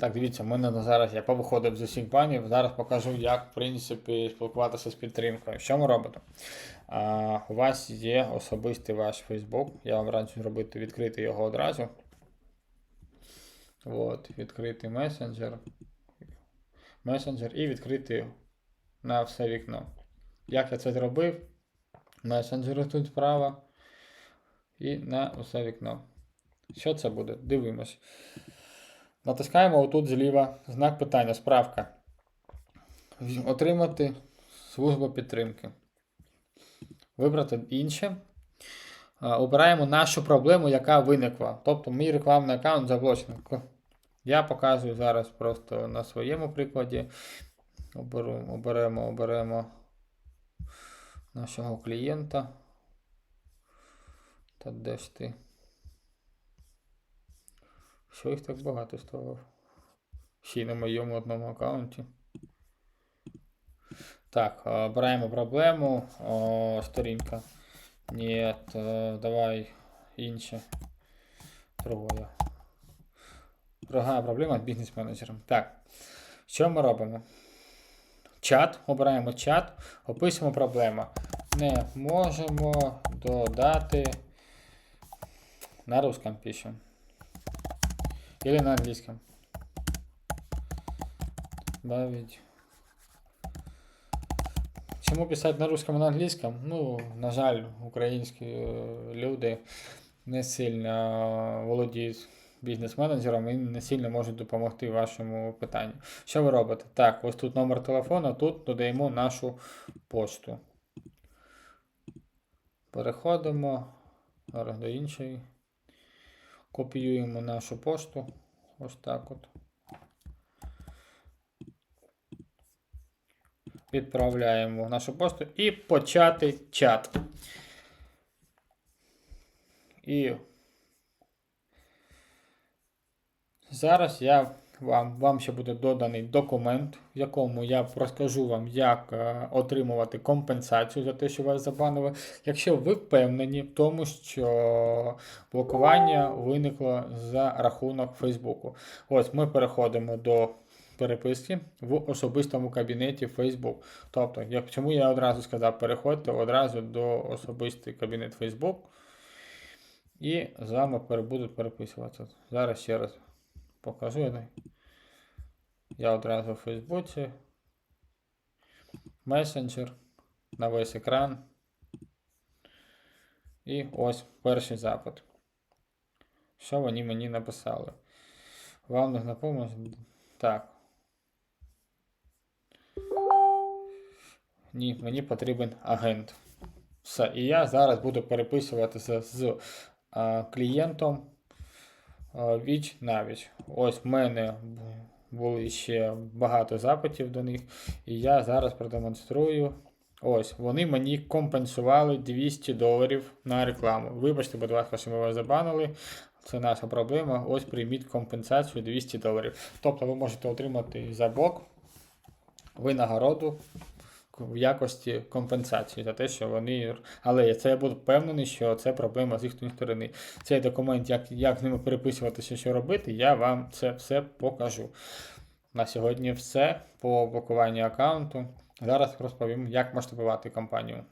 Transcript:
Так, дивіться, в мене зараз я повиходив з усіх банів. Зараз покажу, як в принципі спілкуватися з підтримкою. Що ми робимо? А, у вас є особистий ваш Facebook. Я вам раджу зробити відкрити його одразу. От, відкрити месенджер. Месенджер і відкрити на все вікно. Як я це зробив? Месенджер тут справа. І на усе вікно. Що це буде? Дивимось. Натискаємо отут зліва знак питання, справка. Отримати службу підтримки. Вибрати інше. Обираємо нашу проблему, яка виникла. Тобто мій рекламний аккаунт заблочений. Я показую зараз просто на своєму прикладі. Оберу, оберемо, оберемо нашого клієнта. Та де ж ти? Що їх так багато стало? Ще й на моєму одному аккаунті. Так, обираємо проблему. О, сторінка. Ні, давай інше. Другое. Друга проблема з бізнес-менеджером. Так. Що ми робимо? Чат. Обираємо чат, описуємо проблему. Не можемо додати на русском пишем. Или на английском. Добавить. Чому писати на русском і на англійському? Ну, на жаль, українські е, люди не сильно володіють бізнес-менеджером і не сильно можуть допомогти вашому питанню. Що ви робите? Так, ось тут номер телефону, тут додаємо нашу пошту. Переходимо до іншої. Копіюємо нашу пошту. Ось так от. Відправляємо в нашу пошту і почати чат. І зараз я вам, вам ще буде доданий документ, в якому я розкажу вам, як е, отримувати компенсацію за те, що вас забанили. Якщо ви впевнені в тому, що блокування виникло за рахунок Фейсбуку. Ось ми переходимо до переписки в особистому кабінеті Facebook. Тобто, як, чому я одразу сказав, переходьте одразу до особистий кабінет Facebook. І з вами будуть переписуватися. Зараз ще раз покажу. Я- одразу в Фейсбуці. Месенджер на весь екран. І ось перший запит. Що вони мені написали? Вам нужна допомога? Так. Ні, мені потрібен агент. Все. І я зараз буду переписуватися з а, клієнтом а, віч на віч. Ось в мене бу- були ще багато запитів до них. І я зараз продемонструю. Ось, вони мені компенсували 200 доларів на рекламу. Вибачте, будь ласка, що ми вас забанили. Це наша проблема. Ось прийміть компенсацію 200 доларів. Тобто ви можете отримати за бок винагороду в якості компенсації за те, що вони. Але це я буду впевнений, що це проблема з їхньої сторони. Цей документ, як, як з ними переписуватися, що робити, я вам це все покажу. На сьогодні все по блокуванню аккаунту. Зараз розповім, як масштабувати компанію.